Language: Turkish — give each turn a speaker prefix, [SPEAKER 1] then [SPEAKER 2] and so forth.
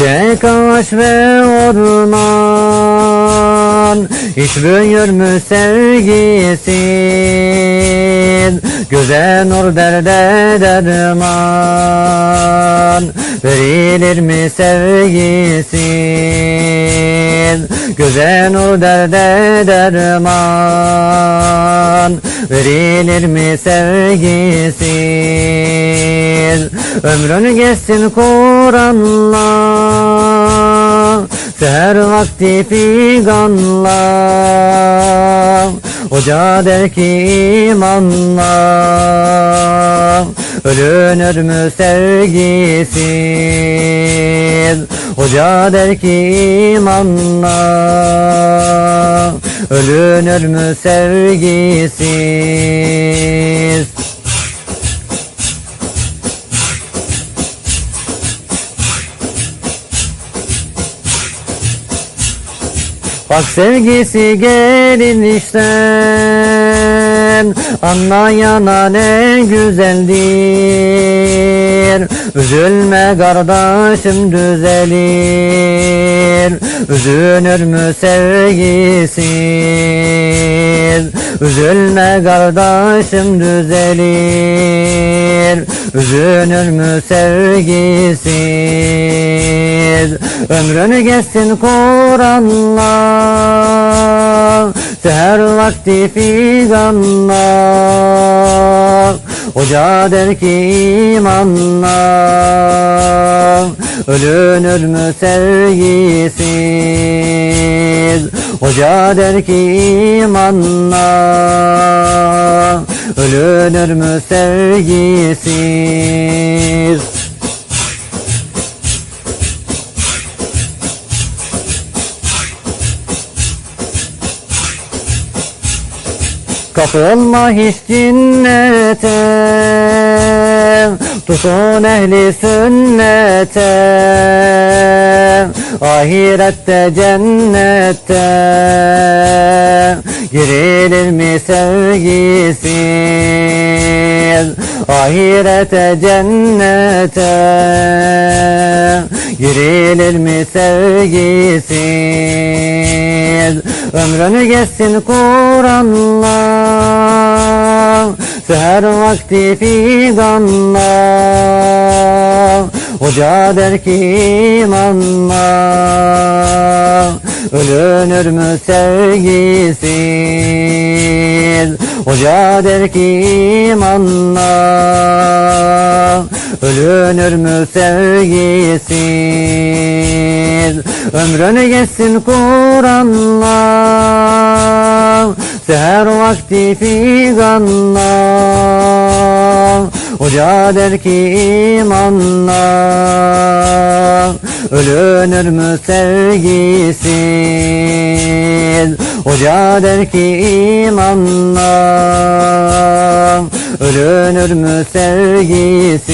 [SPEAKER 1] Çiçek ağaç ve orman. Hiç büyür mü sevgisin? Göze nur derde derman. Verilir mi sevgisin? Göze nur derde derman. Verilir mi sevgisin? Ömrün geçsin Kur'an'la Seher vakti figanla Hoca der ki imanla. Ölünür mü sevgisiz? Hoca der ki imanla. Ölünür mü sevgisiz Bak sevgisi gelinişten Anlayana ne güzeldir. Üzülme kardeşim düzelir Üzülür mü sevgisiz? Üzülme kardeşim düzelir Üzülür mü sevgisiz? Ömrünü geçsin Kur'an'la Seher vakti figanla Hoca der ki imanla Ölünür mü sevgisiz? Hoca der ki imanla Ölünür mü sevgisiz? Kapılma hiç cinnete. Tutun ehli sünnete. Ahirette cennette Girilir mi sevgisiz Ahirete cennete. Girilir mi sevgisiz Ömrünü geçsin Kur'an'la. Seher vakti figanla Hoca der ki imanla Ölünür mü sevgisiz Hoca der ki imanla Ölünür mü sevgisiz Ömrünü geçsin Kur'an'la Seher vakti figanla Hoca der ki imanla Ölünür mü sevgisiz Hoca der ki imanla Ölünür mü sevgisiz